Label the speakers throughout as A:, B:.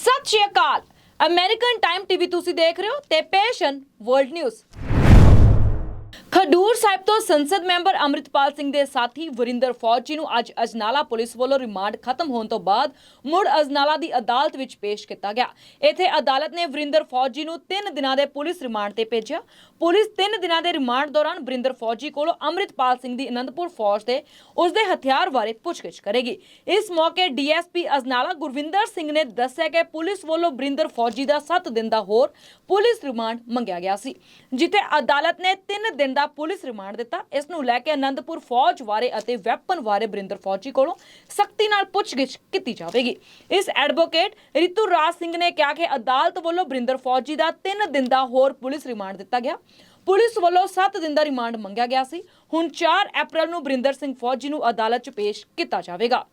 A: ਸਤਿ ਸ਼੍ਰੀ ਅਕਾਲ। ਅਮਰੀਕਨ ਟਾਈਮ ਟੀਵੀ ਤੁਸੀਂ ਦੇਖ ਰਹੇ ਹੋ ਤੇ passion world news Khadoor Sahib ਤੋਂ ਸੰਸਦ ਮੈਂਬਰ ਅੰਮ੍ਰਿਤਪਾਲ ਸਿੰਘ ਦੇ ਸਾਥੀ ਵਰਿੰਦਰ ਫੌਜੀ ਨੂੰ ਅੱਜ ਅਜਨਾਲਾ ਪੁਲਿਸ ਵੱਲੋਂ ਰਿਮਾਂਡ ਖਤਮ ਹੋਣ ਤੋਂ ਬਾਅਦ ਮੁੜ ਅਜਨਾਲਾ ਦੀ ਅਦਾਲਤ ਵਿੱਚ ਪੇਸ਼ ਕੀਤਾ ਗਿਆ। ਇੱਥੇ ਅਦਾਲਤ ਨੇ ਵਰਿੰਦਰ ਫੌਜੀ ਨੂੰ 3 ਦਿਨਾਂ ਦੇ ਪੁਲਿਸ ਰਿਮਾਂਡ ਤੇ ਭੇਜਿਆ। ਪੁਲਿਸ 3 ਦਿਨਾਂ ਦੇ ਰਿਮਾਂਡ ਦੌਰਾਨ ਵਰਿੰਦਰ ਫੌਜੀ ਕੋਲੋਂ ਅੰਮ੍ਰਿਤਪਾਲ ਸਿੰਘ ਦੀ ਅਨੰਦਪੁਰ ਫੌਜ ਤੇ ਉਸ ਦੇ ਹਥਿਆਰ ਬਾਰੇ ਪੁੱਛਗਿੱਛ ਕਰੇਗੀ। ਇਸ ਮੌਕੇ ਡੀਐਸਪੀ ਅਜਨਾਲਾ ਗੁਰਵਿੰਦਰ ਸਿੰਘ ਨੇ ਦੱਸਿਆ ਕਿ ਪੁਲਿਸ ਵੱਲੋਂ ਵਰਿੰਦਰ ਫੌਜੀ ਦਾ 7 ਦਿਨ ਦਾ ਹੋਰ ਪੁਲਿਸ ਰਿਮਾਂਡ ਮੰਗਿਆ ਗਿਆ ਸੀ, ਜਿੱਥੇ ਅਦਾਲਤ ਨੇ 3 ਦਿਨ ਦਾ ਪੁਲਿਸ ਰਿਮਾਂਡ ਦਿੱਤਾ। ਇਸ ਨੂੰ ਲੈ ਕੇ ਆਨੰਦਪੁਰ ਫੌਜ ਬਾਰੇ ਅਤੇ ਵੈਪਨ ਬਾਰੇ ਬਰਿੰਦਰ ਫੌਜੀ ਕੋਲੋਂ ਸਖਤੀ ਨਾਲ ਪੁੱਛਗਿੱਛ ਕੀਤੀ ਜਾਵੇਗੀ। ਇਸ ਐਡਵੋਕੇਟ ਰਿਤੂ ਰਾਜ ਸਿੰਘ ਨੇ ਕਿਹਾ ਕਿ ਅਦਾਲਤ ਵੱਲੋਂ ਬਰਿੰਦਰ ਫੌਜੀ ਦਾ 3 ਦਿਨ ਦਾ ਹੋਰ ਪੁਲਿਸ ਰਿਮਾਂਡ ਦਿੱਤਾ ਗਿਆ। ਪੁਲਿਸ ਵੱਲੋਂ 7 ਦਿਨ ਦਾ ਰਿਮਾਂਡ ਮੰਗਿਆ ਗਿਆ ਸੀ। ਹੁਣ 4 ਅਪ੍ਰੈਲ ਨੂੰ ਬਰਿੰਦਰ ਸਿੰਘ ਫੌਜੀ ਨੂੰ ਅਦਾਲਤ 'ਚ ਪੇਸ਼ ਕੀਤਾ ਜਾਵੇਗਾ।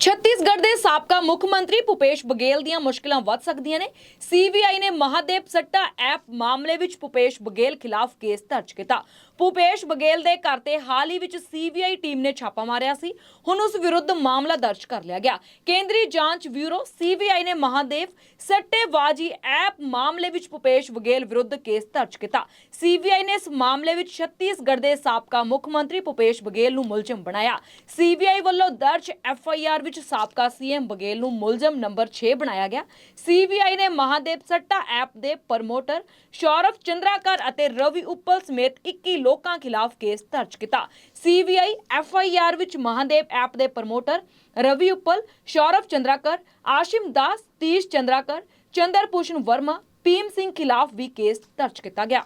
A: ਛੱਤੀਸਗੜ੍ਹ ਦੇ ਸਾਬਕਾ ਮੁੱਖ ਮੰਤਰੀ ਭੁਪੇਸ਼ ਬਗੇਲ ਦੀਆਂ ਮੁਸ਼ਕਲਾਂ ਵੱਧ ਸਕਦੀਆਂ ਨੇ। ਸੀਬੀਆਈ ਨੇ ਮਹਾਦੇਵ ਸੱਟਾ ਐਪ ਮਾਮਲੇ ਵਿੱਚ ਭੁਪੇਸ਼ ਬਗੇਲ ਖਿਲਾਫ ਕੇਸ ਦਰਜ ਕੀਤਾ। ਭੂਪੇਸ਼ ਬਗੇਲ ਦੇ ਘਰ ਤੇ ਹਾਲ ਹੀ ਵਿੱਚ ਸੀਬੀਆਈ ਟੀਮ ਨੇ ਛਾਪਾ ਮਾਰਿਆ ਸੀ। ਹੁਣ ਉਸ ਵਿਰੁੱਧ ਮਾਮਲਾ ਦਰਜ ਕਰ ਲਿਆ ਗਿਆ। ਕੇਂਦਰੀ ਜਾਂਚ ਬਿਊਰੋ ਸੀਬੀਆਈ ਨੇ ਮਹਾਦੇਵ ਸੱਟੇਬਾਜ਼ੀ ਐਪ ਮਾਮਲੇ ਵਿੱਚ ਭੁਪੇਸ਼ ਬਗੇਲ ਵਿਰੁੱਧ ਕੇਸ ਦਰਜ ਕੀਤਾ। ਸੀਬੀਆਈ ਨੇ ਇਸ ਮਾਮਲੇ ਵਿੱਚ ਛੱਤੀਸਗੜ੍ਹ ਦੇ ਸਾਬਕਾ ਮੁੱਖ ਮੰਤਰੀ ਭੁਪੇਸ਼ ਬਗੇਲ ਨੂੰ ਮੁਲਜ਼ਮ ਬਣਾਇਆ। ਸੀਬੀਆਈ ਵੱਲੋਂ ਦਰਜ ਐਫਆਈਆਰ ਵਿੱਚ ਸਾਬਕਾ ਸੀਐਮ ਬਗੇਲ ਨੂੰ ਮੁਲਜ਼ਮ ਨੰਬਰ 6 ਬਣਾਇਆ ਗਿਆ। ਸੀਬੀਆਈ ਨੇ ਮਹਾਦੇਵ ਸੱਟਾ ਐਪ ਦੇ ਪ੍ਰਮੋਟਰ ਸ਼ੌਰਵ ਚੰਦਰਾਕਰ ਅਤੇ ਰਵੀ ਉੱਪਲ ਸਮੇਤ 21 ਲੋਕਾਂ ਖਿਲਾਫ ਕੇਸ ਦਰਜ ਕੀਤਾ। ਸੀਬੀਆਈ, ਐਫਆਈਆਰ ਵਿੱਚ ਮਹਾਦੇਵ ਐਪ ਦੇ ਪ੍ਰਮੋਟਰ ਰਵੀ ਉਪਲ, ਸ਼ੌਰਵ ਚੰਦਰਾਕਰ, ਆਸ਼ਿਮ ਦਾਸ, ਤੀਸ਼ ਚੰਦਰਾਕਰ ਚੰਦਰ ਭੂਸ਼ਣ ਵਰਮਾ, ਭੀਮ ਸਿੰਘ ਖਿਲਾਫ ਵੀ ਕੇਸ ਦਰਜ ਕੀਤਾ ਗਿਆ।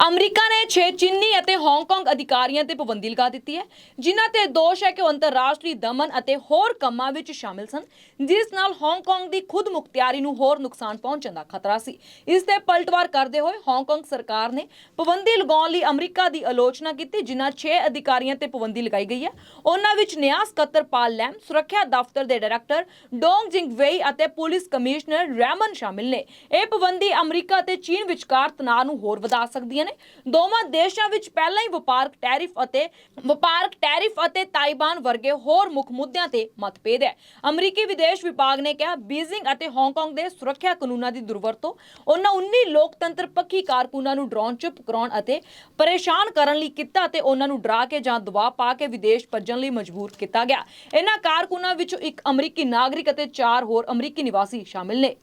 A: ਅਮਰੀਕਾ ਨੇ 6 ਚੀਨੀ ਅਤੇ ਹਾਂਗਕਾਂਗ ਅਧਿਕਾਰੀਆਂ ਤੇ ਪਾਬੰਦੀ ਲਗਾ ਦਿੱਤੀ ਹੈ, ਜਿਨ੍ਹਾਂ ਤੇ ਦੋਸ਼ ਹੈ ਕਿ ਉਹ ਅੰਤਰਰਾਸ਼ਟਰੀ ਦਮਨ ਅਤੇ ਹੋਰ ਕੰਮਾਂ ਵਿੱਚ ਸ਼ਾਮਿਲ ਸਨ, ਜਿਸ ਨਾਲ ਹਾਂਗਕਾਂਗ ਦੀ ਖੁਦ ਮੁਖਤਿਆਰੀ ਨੂੰ ਹੋਰ ਨੁਕਸਾਨ ਪਹੁੰਚਣ ਦਾ ਖਤਰਾ ਸੀ। ਇਸ ਤੇ ਪਲਟਵਾਰ ਕਰਦੇ ਹੋਏ ਹਾਂਗਕਾਂਗ ਸਰਕਾਰ ਨੇ ਪਾਬੰਦੀ ਲਗਾਉਣ ਲਈ ਅਮਰੀਕਾ ਦੀ ਆਲੋਚਨਾ ਕੀਤੀ, ਜਿਨ੍ਹਾਂ 6 ਅਧਿਕਾਰੀਆਂ ਤੇ ਪਾਬੰਦੀ ਲਗਾਈ ਗਈ ਹੈ। ਉਹਨਾਂ ਵਿੱਚ ਨਿਆਂ ਸਕੱਤਰ ਪਾਲ ਲੈਮ, ਸੁਰੱਖਿਆ ਦਫ਼ਤਰ ਦੇ ਡਾਇਰੈਕਟਰ ਡੋਂਗ ਜਿੰਗਵੇਈ ਅਤੇ ਪੁਲਿਸ ਕਮਿਸ਼ਨਰ ਰੈਮਨ ਸ਼ਾਮਿਲ ਨੇ। ਇਹ ਪਾਬੰਦੀ ਅਮਰੀਕਾ ਅਤੇ ਚੀਨ ਵਿਚਕਾਰ ਤਣਾਅ ਨੂੰ ਹੋਰ ਵਧਾ ਸਕਦੀਆਂ ਨੇ। ਦੋਵਾਂ ਦੇਸ਼ਾਂ ਵਿੱਚ ਪਹਿਲਾਂ ਹੀ ਵਪਾਰਕ ਟੈਰਿਫ ਅਤੇ ਵਪਾਰਕ ਟੈਰਿਫ ਅਤੇ ਤਾਇਵਾਨ ਵਰਗੇ ਹੋਰ ਮੁੱਖ ਮੁੱਦਿਆਂ ਤੇ ਮਤਭੇਦ ਹੈ। ਅਮਰੀਕੀ ਵਿਦੇਸ਼ ਵਿਭਾਗ ਨੇ ਕਿਹਾ, ਬੀਜ਼ਿੰਗ ਅਤੇ ਹਾਂਗਕਾਂਗ ਦੇ ਸੁਰੱਖਿਆ ਕਾਨੂੰਨਾਂ ਦੀ ਦੁਰਵਰਤੋਂ ਉਹਨਾਂ 19 ਲੋਕਤੰਤਰ ਪੱਖੀ ਕਾਰਕੁਨਾਂ ਨੂੰ ਡਰਾਉਣ, ਚੁੱਪ ਕਰਾਉਣ ਅਤੇ ਪਰੇਸ਼ਾਨ ਕਰਨ ਲਈ ਕੀਤਾ ਅਤੇ ਉਹਨਾਂ ਨੂੰ ਡਰਾ ਕੇ ਜਾਂ ਦਬਾਅ ਪਾ ਕੇ ਵਿਦੇਸ਼ ਭੱਜਣ ਲਈ ਮਜਬੂਰ ਕੀਤਾ ਗਿਆ। ਇਹਨਾਂ ਕਾਰਕੁਨਾਂ ਵਿੱਚੋਂ ਇੱਕ ਅਮਰੀਕੀ ਨਾਗਰਿਕ ਅਤੇ ਚਾਰ ਹੋਰ ਅਮਰੀਕੀ ਨਿਵਾਸੀ ਸ਼ਾਮਿਲ ਨੇ।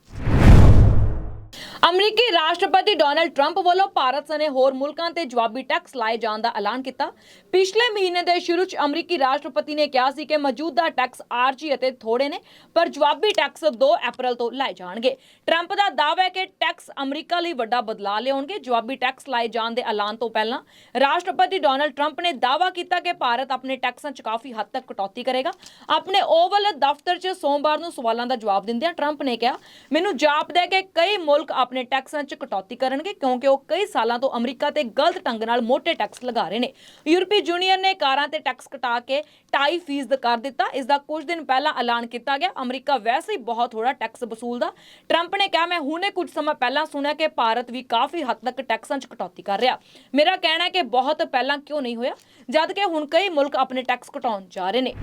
A: ਅਮਰੀਕੀ ਰਾਸ਼ਟਰਪਤੀ ਡੋਨਲਡ ਟਰੰਪ ਵੱਲੋਂ ਭਾਰਤ ਸਣੇ ਹੋਰ ਮੁਲਕਾਂ ਤੇ ਜਵਾਬੀ ਟੈਕਸ ਲਾਏ ਜਾਣ ਦਾ ਐਲਾਨ ਕੀਤਾ। ਪਿਛਲੇ ਮਹੀਨੇ ਦੇ ਸ਼ੁਰੂ 'ਚ ਅਮਰੀਕੀ ਰਾਸ਼ਟਰਪਤੀ ਨੇ ਕਿਹਾ ਸੀ ਕਿ ਮੌਜੂਦਾ ਟੈਕਸ ਆਰਜੀ ਅਤੇ ਥੋੜੇ ਨੇ, ਪਰ ਜਵਾਬੀ ਟੈਕਸ 2 ਅਪ੍ਰੈਲ ਤੋਂ ਲਾਏ ਜਾਣਗੇ। ਟਰੰਪ ਦਾ ਦਾਅਵਾ ਹੈ ਕਿ ਟੈਕਸ ਅਮਰੀਕਾ ਲਈ ਵੱਡਾ ਬਦਲਾਅ ਲਿਆਉਣਗੇ। ਜਵਾਬੀ ਟੈਕਸ ਲਾਏ ਜਾਣ ਦੇ ਐਲਾਨ ਤੋਂ ਪਹਿਲਾਂ ਰਾਸ਼ਟਰਪਤੀ ਡੋਨਲਡ ਟਰੰਪ ਨੇ ਦਾਅਵਾ ਕੀਤਾ ਕਿ ਭਾਰਤ ਆਪਣੇ ਟੈਕਸਾਂ 'ਚ ਕਾਫੀ ਹੱਦ ਤੱਕ ਕਟੌਤੀ ਕਰੇਗਾ। ਆਪਣੇ ਓਵਲ ਦਫ਼ਤਰ 'ਚ ਸੋਮਵਾਰ ਨੂੰ ਸਵਾਲਾਂ ਦਾ ਜਵਾਬ ਦਿੰਦਿਆਂ ਟਰੰਪ ਨੇ ਕਿਹਾ, ਮੈਨੂੰ ਜਾਪਦਾ ਹੈ ਕਿ ਕਈ ਮੁਲਕ ਆਪਣੇ ਟੈਕਸਾਂ 'ਚ ਕਟੌਤੀ ਕਰਨਗੇ ਕਿਉਂਕਿ ਉਹ ਕਈ ਸਾਲਾਂ ਤੋਂ ਅਮਰੀਕਾ ਤੇ ਗਲਤ ਢੰਗ ਨਾਲ ਮੋٹے ਟੈਕਸ ਲਗਾ ਰਹੇ ਨੇ। ਯੂਰਪੀ ਯੂਨੀਅਨ ਨੇ ਕਾਰਾਂ ਤੇ ਟੈਕਸ ਘਟਾ ਕੇ 2.5% ਕਰ ਦਿੱਤਾ। ਇਸ ਦਾ ਕੁਝ ਦਿਨ ਪਹਿਲਾਂ ਐਲਾਨ ਕੀਤਾ ਗਿਆ। ਅਮਰੀਕਾ ਵੈਸੇ ਹੀ ਬਹੁਤ ਥੋੜਾ ਟੈਕਸ ਵਸੂਲਦਾ ਟਰੰਪ ਨੇ ਕਿਹਾ, ਮੈਂ ਹੁਣੇ ਕੁਝ ਸਮਾਂ ਪਹਿਲਾਂ ਸੁਣਿਆ ਕਿ ਭਾਰਤ ਵੀ ਕਾਫੀ ਹੱਦ ਤੱਕ ਟੈਕਸਾਂ 'ਚ ਕਟੌਤੀ ਕਰ ਰਿਹਾ। ਮੇਰਾ ਕਹਿਣਾ ਹੈ ਕਿ ਬਹੁਤ ਪਹਿਲਾਂ ਕਿਉਂ ਨਹੀਂ ਹੋਇਆ? ਜਦ ਕਿ ਹੁਣ ਕਈ ਮੁਲਕ ਆਪਣੇ ਟੈਕਸ ਘਟਾਉਣ ਜਾ ਰਹੇ ਨੇ।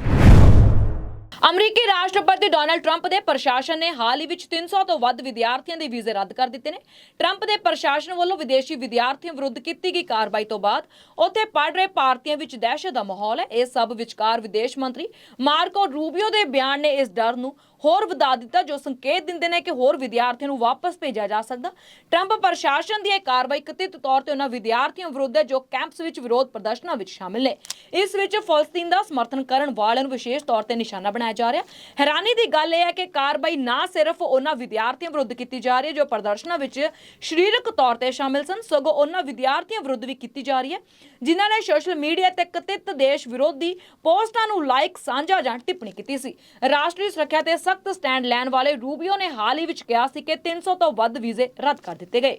A: ਅਮਰੀਕੀ ਰਾਸ਼ਟਰਪਤੀ ਡੋਨਲਡ ਟਰੰਪ ਦੇ ਪ੍ਰਸ਼ਾਸਨ ਨੇ ਹਾਲ ਹੀ ਵਿੱਚ 300 ਤੋਂ ਵੱਧ ਵਿਦਿਆਰਥੀਆਂ ਦੇ ਵੀਜ਼ੇ ਰੱਦ ਕਰ ਦਿੱਤੇ ਨੇ। ਟਰੰਪ ਦੇ ਪ੍ਰਸ਼ਾਸਨ ਵੱਲੋਂ ਵਿਦੇਸ਼ੀ ਵਿਦਿਆਰਥੀਆਂ ਵਿਰੁੱਧ ਕੀਤੀ ਗਈ ਕਾਰਵਾਈ ਤੋਂ ਬਾਅਦ ਉੱਥੇ ਪੜ ਰਹੇ ਭਾਰਤੀਆਂ ਵਿੱਚ ਦਹਿਸ਼ਤ ਦਾ ਮਾਹੌਲ ਹੈ। ਇਹ ਸਭ ਵਿਚਕਾਰ ਵਿਦੇਸ਼ ਮੰਤਰੀ ਮਾਰਕੋ ਰੂਬੀਓ ਦੇ ਬਿਆਨ ਨੇ ਇਸ ਡਰ ਨੂੰ ਹੋਰ ਵਧਾ ਦਿੱਤਾ, ਜੋ ਸੰਕੇਤ ਦਿੰਦੇ ਨੇ ਕਿ ਹੋਰ ਵਿਦਿਆਰਥੀਆਂ ਨੂੰ ਵਾਪਸ ਭੇਜਿਆ ਜਾ ਸਕਦਾ। ਟਰੰਪ ਪ੍ਰਸ਼ਾਸਨ ਦੀ ਇਹ ਕਾਰਵਾਈ ਕਥਿਤ ਤੌਰ ਤੇ ਉਹਨਾਂ ਵਿਦਿਆਰਥੀਆਂ ਵਿਰੁੱਧ ਹੈ, ਜੋ ਕੈਂਪਸ ਵਿੱਚ ਵਿਰੋਧ ਪ੍ਰਦਰਸ਼ਨਾਂ ਵਿੱਚ ਸ਼ਾਮਿਲ ਨੇ। ਇਸ ਵਿੱਚ ਫਲਸਤੀਨ ਦਾ ਸਮਰਥਨ ਕਰਨ ਵਾਲਿਆਂ ਨੂੰ ਵਿਸ਼ੇਸ਼ ਤੌਰ ਤੇ ਨਿਸ਼ਾਨਾ ਬਣਾਇਆ ਜਾ ਰਿਹਾ। ਹੈਰਾਨੀ ਦੀ ਗੱਲ ਇਹ ਹੈ ਕਿ ਕਾਰਵਾਈ ਨਾ ਸਿਰਫ ਉਹਨਾਂ ਵਿਦਿਆਰਥੀਆਂ ਵਿਰੁੱਧ ਕੀਤੀ ਜਾ ਰਹੀ ਹੈ, ਜੋ ਪ੍ਰਦਰਸ਼ਨਾਂ ਵਿੱਚ ਸਰੀਰਕ ਤੌਰ ਤੇ ਸ਼ਾਮਿਲ ਸਨ, ਸਗੋਂ ਉਹਨਾਂ ਵਿਦਿਆਰਥੀਆਂ ਵਿਰੁੱਧ ਵੀ ਕੀਤੀ ਜਾ ਰਹੀ ਹੈ, ਜਿਨ੍ਹਾਂ ਨੇ ਸੋਸ਼ਲ ਮੀਡੀਆ ਤੇ ਕਥਿਤ ਦੇਸ਼ ਵਿਰੋਧੀ ਪੋਸਟਾਂ ਨੂੰ ਲਾਈਕ, ਸਾਂਝਾ ਜਾਂ ਟਿੱਪਣੀ ਕੀਤੀ ਸੀ। ਰਾਸ਼ਟਰੀ ਸੁਰੱਖਿਆ ਤੇ ਸਖਤ ਸਟੈਂਡ ਲੈਣ ਵਾਲੇ ਰੂਬੀਓ ਨੇ ਹਾਲ ਹੀ ਵਿੱਚ ਕਿਹਾ ਸੀ ਕਿ 300 ਤੋਂ ਵੱਧ ਵੀਜ਼ੇ ਰੱਦ ਕਰ ਦਿੱਤੇ ਗਏ।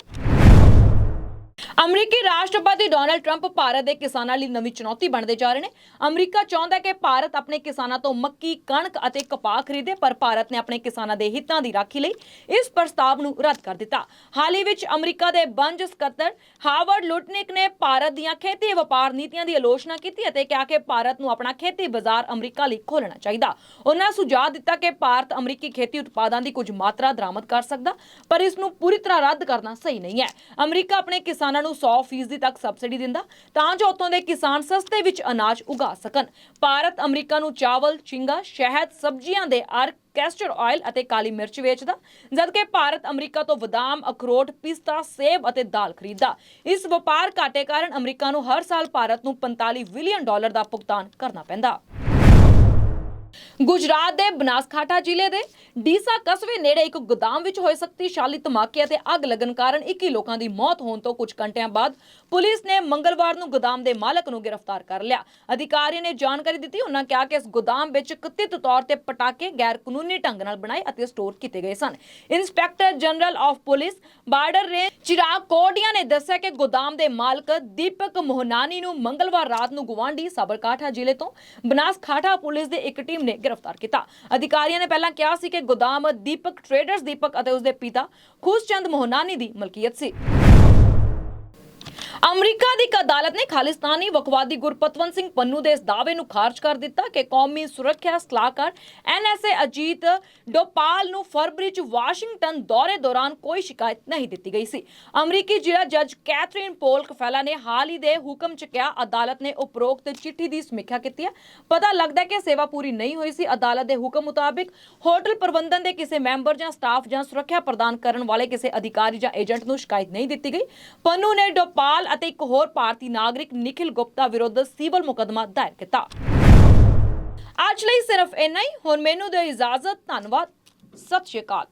A: ਅਮਰੀਕੀ ਰਾਸ਼ਟਰਪਤੀ ਡੋਨਲਡ ਟਰੰਪ ਭਾਰਤ ਦੇ ਕਿਸਾਨਾਂ ਲਈ ਨਵੀਂ ਚੁਣੌਤੀ ਬਣਦੇ ਜਾ ਰਹੇ ਨੇ। ਅਮਰੀਕਾ ਚਾਹੁੰਦਾ ਹੈ ਕਿ ਭਾਰਤ ਆਪਣੇ ਕਿਸਾਨਾਂ ਤੋਂ ਮੱਕੀ, ਕਣਕ ਅਤੇ ਕਪਾਹ ਖਰੀਦੇ, ਪਰ ਭਾਰਤ ਨੇ ਆਪਣੇ ਕਿਸਾਨਾਂ ਦੇ ਹਿੱਤਾਂ ਦੀ ਰਾਖੀ ਲਈ ਇਸ ਪ੍ਰਸਤਾਵ ਨੂੰ ਰੱਦ ਕਰ ਦਿੱਤਾ। ਹਾਲ ਹੀ ਵਿੱਚ ਅਮਰੀਕਾ ਦੇ ਵਣਜ ਸਕੱਤਰ ਹਾਵਰਡ ਲੁਟਨਿਕ ਨੇ ਭਾਰਤ ਦੀਆਂ ਖੇਤੀ ਵਪਾਰ ਨੀਤੀਆਂ ਦੀ ਆਲੋਚਨਾ ਕੀਤੀ ਅਤੇ ਕਿਹਾ ਕਿ ਭਾਰਤ ਨੂੰ ਆਪਣਾ ਖੇਤੀ ਬਾਜ਼ਾਰ ਅਮਰੀਕਾ ਲਈ ਖੋਲ੍ਹਣਾ ਚਾਹੀਦਾ। ਉਹਨਾਂ ਸੁਝਾਅ ਦਿੱਤਾ ਕਿ ਭਾਰਤ ਅਮਰੀਕੀ ਖੇਤੀ ਉਤਪਾਦਾਂ ਦੀ ਕੁਝ ਮਾਤਰਾ ਦਰਾਮਦ ਕਰ ਸਕਦਾ, ਪਰ ਇਸ ਨੂੰ ਪੂਰੀ ਤਰ੍ਹਾਂ ਰੱਦ ਕਰਨਾ ਸਹੀ ਨਹੀਂ ਹੈ। ਅਮਰੀਕਾ ਆਪਣੇ ਕਿਸਾਨਾਂ ਨੂੰ 100% ਤੱਕ ਸਬਸਿਡੀ ਦਿੰਦਾ, ਤਾਂ ਜੋ ਉਤੋਂ ਦੇ ਕਿਸਾਨ ਸਸਤੇ ਵਿੱਚ ਅਨਾਜ ਉਗਾ ਸਕਣ। ਭਾਰਤ, ਅਮਰੀਕਾ ਨੂੰ ਚਾਵਲ, ਚਿੰਗਾ, ਸ਼ਹਿਦ, ਸਬਜ਼ੀਆਂ ਦੇ ਅਰ ਕੈਸਟਰ ਆਇਲ ਅਤੇ ਕਾਲੀ ਮਿਰਚ ਵੇਚਦਾ, ਜਦਕਿ ਭਾਰਤ, ਅਮਰੀਕਾ ਤੋਂ ਬਦਾਮ, ਅਖਰੋਟ, ਪਿਸਤਾ, ਸੇਬ ਅਤੇ ਦਾਲ ਖਰੀਦਦਾ। ਇਸ ਵਪਾਰ ਘਾਟੇ ਕਾਰਨ ਅਮਰੀਕਾ ਨੂੰ ਹਰ ਸਾਲ ਭਾਰਤ ਨੂੰ 45 ਬਿਲੀਅਨ ਡਾਲਰ ਦਾ ਭੁਗਤਾਨ ਕਰਨਾ ਪੈਂਦਾ। ਗੁਜਰਾਤ ਦੇ ਬਨਾਸਕਾਠਾ ਜ਼ਿਲ੍ਹੇ ਦੇ ਡੀਸਾ ਕਸਬੇ ਨੇੜੇ ਇੱਕ ਗੋਦਾਮ ਵਿੱਚ ਹੋਏ ਸ਼ਕਤੀਸ਼ਾਲੀ ਧਮਾਕੇ ਅਤੇ ਅੱਗ ਲੱਗਣ ਕਾਰਨ 21 ਲੋਕਾਂ ਦੀ ਮੌਤ ਹੋਣ ਤੋਂ ਕੁਝ ਘੰਟਿਆਂ ਬਾਅਦ ਪੁਲਿਸ ਨੇ ਮੰਗਲਵਾਰ ਨੂੰ ਗੋਦਾਮ ਦੇ ਮਾਲਕ ਨੂੰ ਗ੍ਰਿਫਤਾਰ ਕਰ ਲਿਆ। ਅਧਿਕਾਰੀ ਨੇ ਜਾਣਕਾਰੀ ਦਿੱਤੀ, ਉਹਨਾਂ ਕਿਹਾ ਕਿ ਇਸ ਗੋਦਾਮ ਵਿੱਚ ਕਥਿਤ ਤੌਰ ਤੇ ਪਟਾਕੇ ਗੈਰ ਕਾਨੂੰਨੀ ਢੰਗ ਨਾਲ ਬਣਾਏ ਅਤੇ ਸਟੋਰ ਕੀਤੇ ਗਏ ਸਨ। Inspector general of police border range Chirag Kodia ਨੇ ਦੱਸਿਆ ਕਿ ਗੋਦਾਮ ਦੇ ਮਾਲਕ ਦੀਪਕ ਮੋਹਨਾਨੀ ਨੂੰ ਮੰਗਲਵਾਰ ਰਾਤ ਨੂੰ ਗਵਾਂਢੀ ਸਾਬਰਕਾਠਾ ਜ਼ਿਲ੍ਹੇ ਤੋਂ ਬਨਾਸਕਾਠਾ ਪੁਲਿਸ ਦੀ ਇੱਕ ਟੀਮ ਨੇ ਗ੍ਰਿਫਤਾਰ ਕੀਤਾ। ਅਧਿਕਾਰੀਆਂ ਨੇ ਪਹਿਲਾਂ ਕਿਹਾ ਸੀ ਕਿ ਗੋਦਾਮ ਦੀਪਕ ਟ੍ਰੇਡਰਸ ਦੀਪਕ ਅਤੇ ਉਸਦੇ ਪਿਤਾ ਖੁਸ਼ਚੰਦ ਮੋਹਨਾਨੀ ਦੀ ਮਲਕੀਅਤ ਸੀ। ਅਮਰੀਕਾ ਦੀ ਇੱਕ ਅਦਾਲਤ ਨੇ ਖਾਲਿਸਤਾਨੀ ਵਕਵਾਦੀ ਗੁਰਪਤਵੰਤ ਸਿੰਘ ਪੰਨੂ ਦੇ ਇਸ ਦਾਅਵੇ ਨੂੰ ਖਾਰਜ ਕਰ ਦਿੱਤਾ ਕਿ ਕੌਮੀ ਸੁਰੱਖਿਆ ਸਲਾਹਕਾਰ ਐਨਐਸਏ ਅਜੀਤ ਡੋਪਾਲ ਨੂੰ ਫਰਵਰੀ ਚ ਵਾਸ਼ਿੰਗਟਨ ਦੌਰੇ ਦੌਰਾਨ ਕੋਈ ਸ਼ਿਕਾਇਤ ਨਹੀਂ ਦਿੱਤੀ ਗਈ ਸੀ। ਅਮਰੀਕੀ ਜ਼ਿਲ੍ਹਾ ਜੱਜ ਕੈਥਰੀਨ ਪੋਲਕ ਫੈਲਾ ਨੇ ਹਾਲ ਹੀ ਦੇ ਹੁਕਮ ਚ ਕਿਹਾ, ਅਦਾਲਤ ਨੇ ਉਪਰੋਕਤ ਚਿੱਠੀ ਦੀ ਸਮੀਖਿਆ ਕੀਤੀ ਹੈ। ਪਤਾ ਲੱਗਦਾ ਕਿ ਸੇਵਾ ਪੂਰੀ ਨਹੀਂ ਹੋਈ ਸੀ। ਅਦਾਲਤ ਦੇ ਹੁਕਮ ਮੁਤਾਬਿਕ ਹੋਟਲ ਪ੍ਰਬੰਧਨ ਦੇ ਕਿਸੇ ਮੈਂਬਰ ਜਾਂ ਸਟਾਫ ਜਾਂ ਸੁਰੱਖਿਆ ਪ੍ਰਦਾਨ ਕਰਨ ਵਾਲੇ ਕਿਸੇ ਅਧਿਕਾਰੀ ਜਾਂ ਏਜੰਟ ਨੂੰ ਸ਼ਿਕਾਇਤ ਨਹੀਂ ਦਿੱਤੀ ਗਈ। ਪੰਨੂ ਨੇ ਡੋਪਾਲ ਅਤੇ ਇੱਕ ਹੋਰ ਭਾਰਤੀ ਨਾਗਰਿਕ ਨikhil ਗੁਪਤਾ ਵਿਰੁੱਧ ਸਿਵਲ ਮੁਕੱਦਮਾ ਦਾਇਰ ਕੀਤਾ। ਅੱਜ ਲਈ ਸਿਰਫ ਇੰਨਾ ਹੀ। ਹੁਣ ਮੈਨੂੰ ਦਿਓ ਇਜਾਜ਼ਤ। ਧੰਨਵਾਦ। ਸਤਿ ਸ਼੍ਰੀ ਅਕਾਲ।